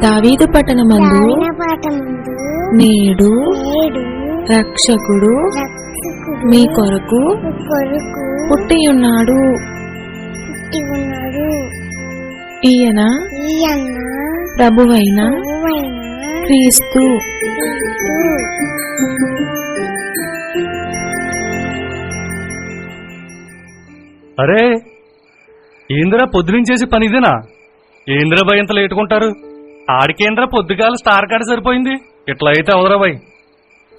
దావీదు పట్టణమందు నేడు రక్షకుడు మీ కొరకు పుట్టి ఉన్నాడు ఈయన ప్రభువైన క్రీస్తు. అరే ఏందిరా పొద్దునుంచేసి పని ఇదేనా? ఏందిరా భయ్ ఇంత లేటుకుంటారు ఆడికేంద్రా పొద్దుగాల స్టార్ కార్డు సరిపోయింది. ఇట్లా అయితే అవదరా బాయ్.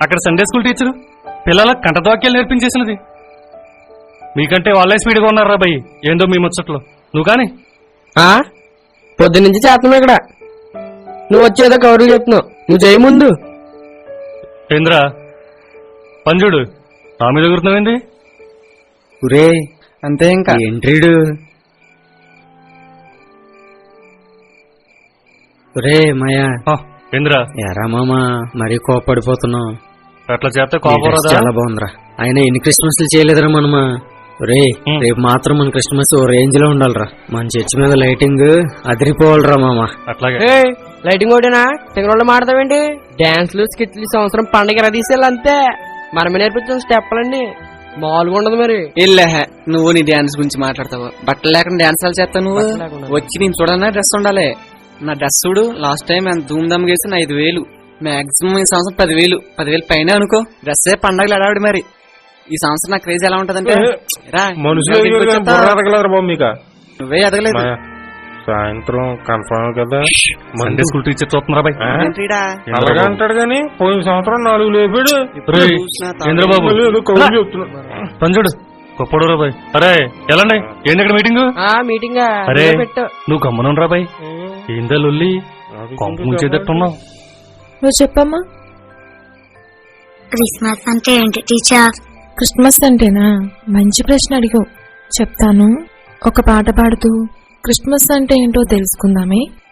అక్కడ సండే స్కూల్ టీచరు పిల్లలకు కంటదోక్యాలు నేర్పించేసినది. మీకంటే వాళ్ళే స్పీడ్గా ఉన్నారా భయ్ ఏందో మీ ముచ్చట్లు. నువ్వు కానీ? ఆ? పొద్దునుంచి చేస్తున్నావు ఇక్కడ. నువ్వు వచ్చేదో కౌరులు చెప్తున్నావు. నువ్వు చేయ ముందు. ఏంద్రా? పంజుడు నా మీద గుర్తున్నావేంది ఒరే అంతే ఇంకా. ఏంట్రీడు? ఒరే మాయా. ఏంద్రా ఎరా మామా మరీ కోపడిపోతున్నావు అట్లా చేస్తే కోపం చాలా బాగుందిరా. ఆయన ఎన్ని క్రిస్మస్లు చేయలేదురా మనమా. హ్మ్. రేపు మాత్రం మన క్రిస్మస్ ఓ రేంజ్లో ఉండాలిరా. మన చర్చి మీద లైటింగ్ అదిరిపోవాలిరా మామా. అట్లాగే. లైటింగ్ ఒకటేనా? సింగరోళ్ళు మాడతావేంటి డాన్స్లు స్కిట్లు సంవత్సరం పండగ అంతే. మనమే నేర్పించిన స్టెప్పులన్నీ. మామూలుగా ఉండదు మరి. ఇల్లే నువ్వు నీ డాన్స్ గురించి మాట్లాడతావు. బట్టలు లేకుండా డాన్స్ చేస్తావు నువ్వు. వచ్చి నేను చూడన్నా డ్రెస్ ఉండాలి. నా డ్రెస్ చూడు లాస్ట్ టైం ఎంత ధూమ్ ధామ్ చేసిన ఐదు వేలు. మాక్సిమం ఈ సంవత్సరం పదివేలు. పదివేలు పైన అనుకో. డ్రెస్ పండగలు అడావిడి మరి. ఈ సంవత్సరం నా క్రేజ్ ఎలా ఉంటదంటే రా, మనుషులు నువ్వే ఎదగలేదు సాయంత్రం కన్ఫర్మ్ కదా. సండే స్కూల్ టీచర్ చూస్తున్నారా? అలాగే అంటాడు కానీ పోయిన సంవత్సరం నాలుగు లేపాడు. చంద్రబాబు పంజుడు గొప్పడు బాయ్. అరే ఎలాండి ఏంది ఇక్కడ మీటింగ్ ఆ మీటింగ్ అరే పెట్టు. నువ్వు గమ్మనురా బాయ్. ఏందా లొల్లి కొంప ముంచేటట్టున్నావు. నువ్వు చెప్పమ్మా. క్రిస్మస్ అంటే ఏంటి టీచర్? క్రిస్మస్ అంటేనా? మంచి ప్రశ్న అడిగావు. చెప్తాను. ఒక పాట పాడుతూ క్రిస్మస్ అంటే ఏంటో తెలుసుకుందామే.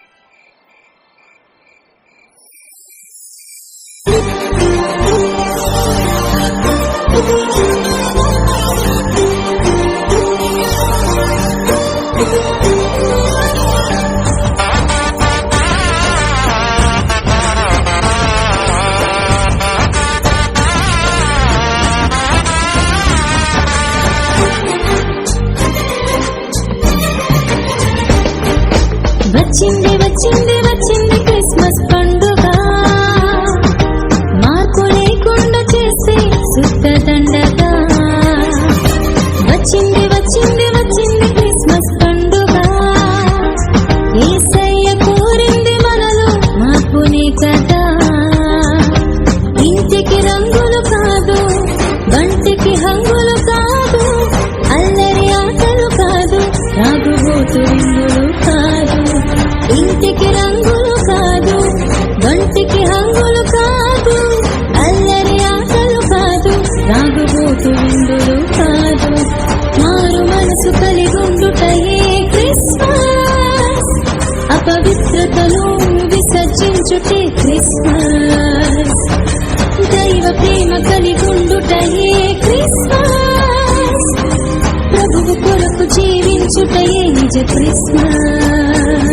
అపవిత్రతను విసర్జించుటే క్రిస్మస్. దైవ ప్రేమ కలిగుండుటయే క్రిస్మస్. ప్రభువు కొరకు జీవించుటయే నిజ క్రిస్మస్.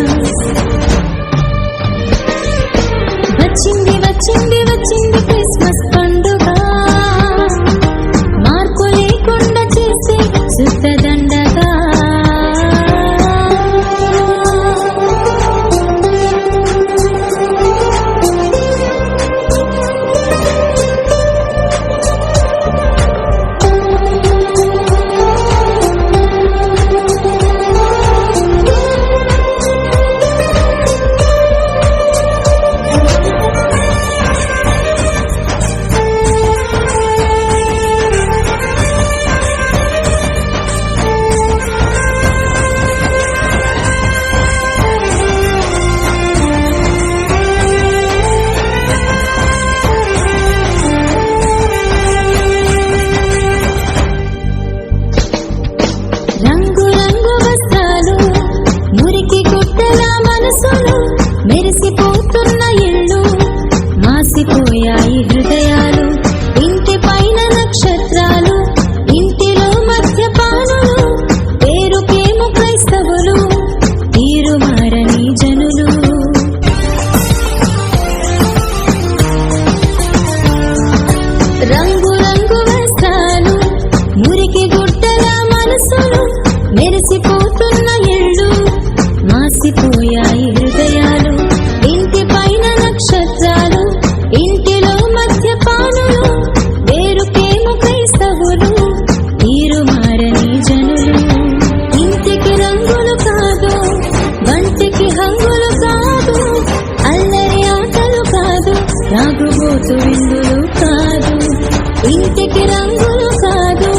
కంటికి రంగులు కాదు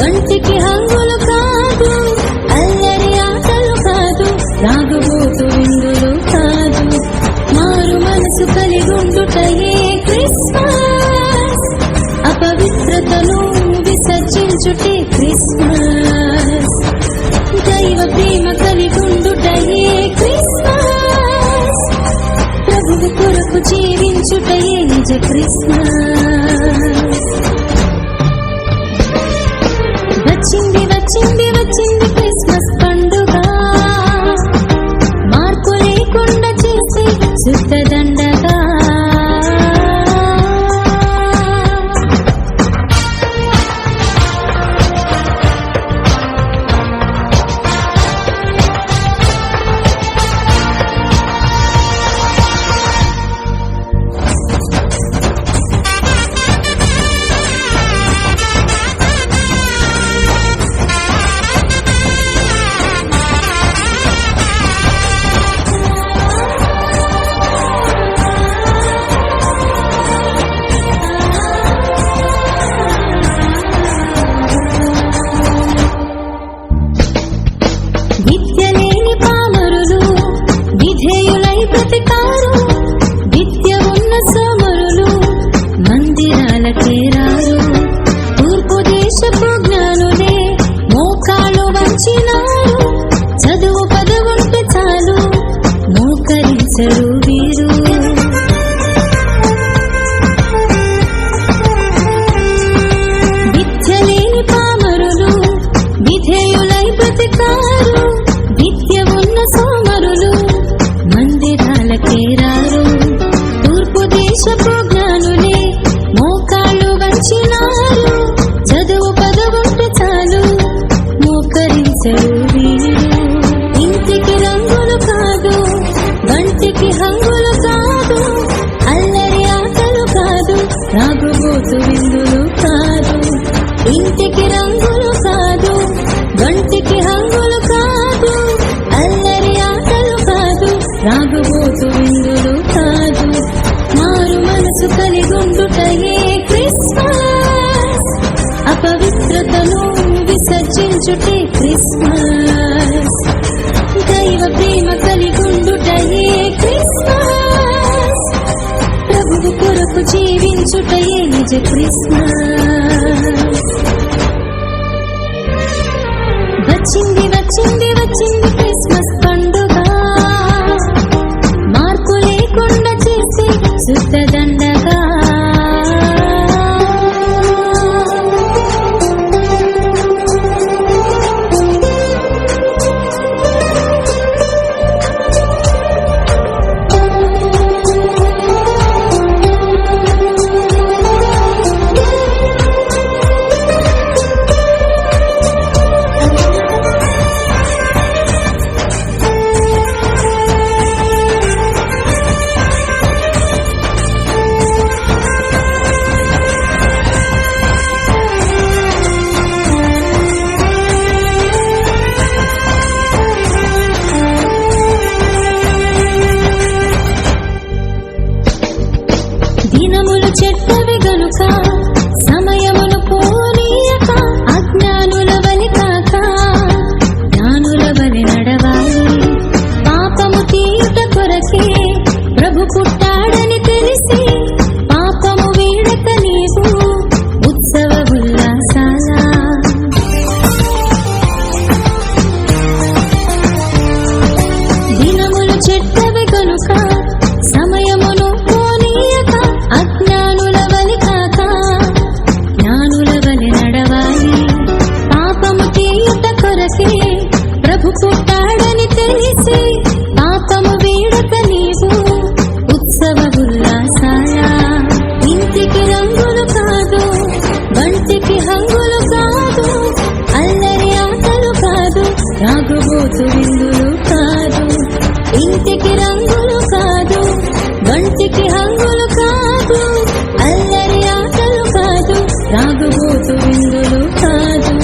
వంటికి హంగులు కాదు అల్లరి ఆటలు కాదు రాగబోతు విందులు కాదు. మారు మనసు కలిగుండుటయే క్రిస్మస్. అపవిత్రతను విసర్జించుటే క్రిస్మస్. దైవ ప్రేమ కలిగుండుటయే క్రిస్మస్. ప్రభువు కొరకు జీవించుటయే నిజ క్రిస్మస్. పాపులై బ్రతికారు. చుటే క్రిస్మస్. దైవ ప్రేమ కలిగుండుటయే క్రిస్మస్. ప్రభువు కొరకు జీవించుటయే నిజ క్రిస్మస్. వచ్చింది వచ్చింది వచ్చింది క్రిస్మస్ రోజు విందులు కాదు. ఇంటికి రంగులు కాదు. వంటికి హంగులు కాదు. అల్లరి ఆటలు కాదు. రాగుబోతు విందులు కాదు.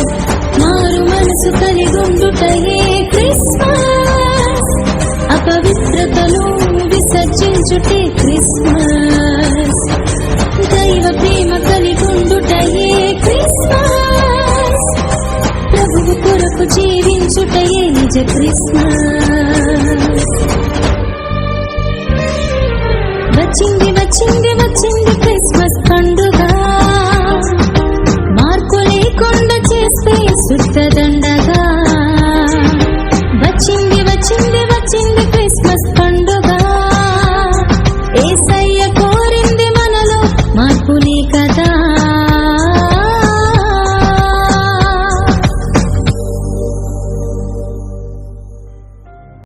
మారు మనసు కలిగుండుటయే క్రిస్మస్. అపవిత్రతలు విసర్జించుటే క్రిస్మస్. దైవ ప్రేమ కలిగుండుటయే క్రిస్మస్. ప్రభువు కొరకు జీవించుటయే నిజ కృష్ణ వచ్చింది వచ్చింది వచ్చింది క్రిస్మస్ పండుగ. మార్పు లేకుండా చేస్తే శుద్ధ